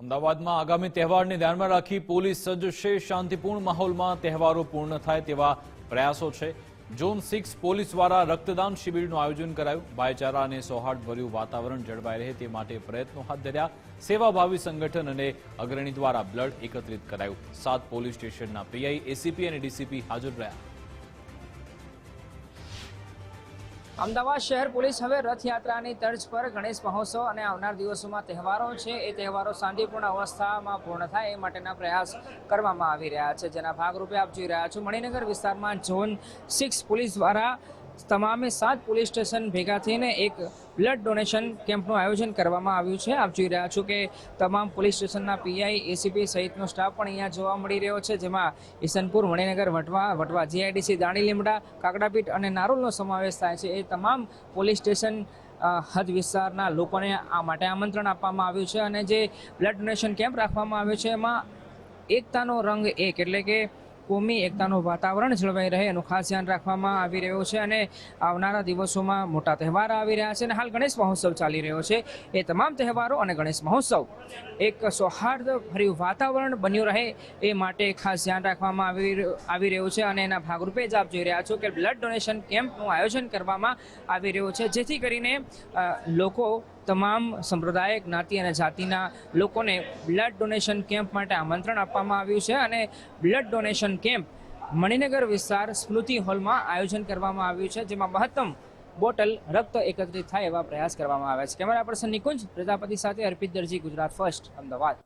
અમદાવાદમાં આગામી તહેવારને ધ્યાનમાં રાખી પોલીસ સજ્જ છે. શાંતિપૂર્ણ માહોલમાં તહેવારો પૂર્ણ થાય તેવા પ્રયાસો છે. ઝોન સિક્સ પોલીસ દ્વારા રક્તદાન શિબિરનું આયોજન કરાયું. ભાઈચારા અને સૌહાર્દભર્યું વાતાવરણ જળવાઈ રહે તે માટે પ્રયત્નો હાથ ધર્યા. સેવાભાવી સંગઠન અને અગ્રણી દ્વારા બ્લડ એકત્રિત કરાયું. સાત પોલીસ સ્ટેશનના પીઆઈ, એસીપી અને ડીસીપી હાજર રહ્યા. અમદાવાદ શહેર પોલીસ હવે રથયાત્રાની તર્જ પર ગણેશ મહોત્સવ અને આવનાર દિવસોમાં તહેવારો છે, એ તહેવારો શાંતિપૂર્ણ અવસ્થામાં પૂર્ણ થાય એ માટેના પ્રયાસ કરવામાં આવી રહ્યા છે. જેના ભાગરૂપે આપ જોઈ રહ્યા છો, મણિનગર વિસ્તારમાં ઝોન સિક્સ પોલીસ દ્વારા તમામે સાત પોલીસ સ્ટેશન ભેગા થઈને એક બ્લડ ડોનેશન કેમ્પનું આયોજન કરવામાં આવ્યું છે. આપ જોઈ રહ્યા છો કે તમામ પોલીસ સ્ટેશનના પીઆઈ, એસીપી સહિતનો સ્ટાફ પણ અહીંયા જોવા મળી રહ્યો છે, જેમાં ઈસનપુર, મણિનગર, વટવા વટવા, જીઆઈડીસી, દાણી લીમડા કાકડાપીઠ અને નારોલનો સમાવેશ થાય છે. એ તમામ પોલીસ સ્ટેશન હદ વિસ્તારના લોકોને આ માટે આમંત્રણ આપવામાં આવ્યું છે અને જે બ્લડ ડોનેશન કેમ્પ રાખવામાં આવ્યો છે, એમાં એકતાનો રંગ એક એટલે કે કોમી એકતાનું વાતાવરણ જળવાઈ રહે એનું ખાસ ધ્યાન રાખવામાં આવી રહ્યું છે અને આવનારા દિવસોમાં મોટા તહેવાર આવી રહ્યા છે અને હાલ ગણેશ મહોત્સવ ચાલી રહ્યો છે. એ તમામ તહેવારો અને ગણેશ મહોત્સવ એક સૌહાર્દભર્યું વાતાવરણ બન્યું રહે એ માટે ખાસ ધ્યાન રાખવામાં આવી આવી રહ્યું છે અને એના ભાગરૂપે જ આપ જોઈ રહ્યા છો કે બ્લડ ડોનેશન કેમ્પનું આયોજન કરવામાં આવી રહ્યું છે. જેથી કરીને લોકો તમામ સંપ્રદાય જ્ઞાતિ અને જાતિના લોકોને બ્લડ ડોનેશન કેમ્પ માટે આમંત્રણ આપવામાં આવ્યું છે અને બ્લડ ડોનેશન કેમ્પ મણિનગર વિસ્તાર સ્મૃતિ હોલમાં આયોજન કરવામાં આવ્યું છે, જેમાં મહત્તમ બોટલ રક્ત એકત્રિત થાય એવા પ્રયાસ કરવામાં આવ્યા છે. કેમેરા પર્સન નિકુંજ, પ્રજાપતિ સાથે અર્પિત દરજી, ગુજરાત ફર્સ્ટ, અમદાવાદ.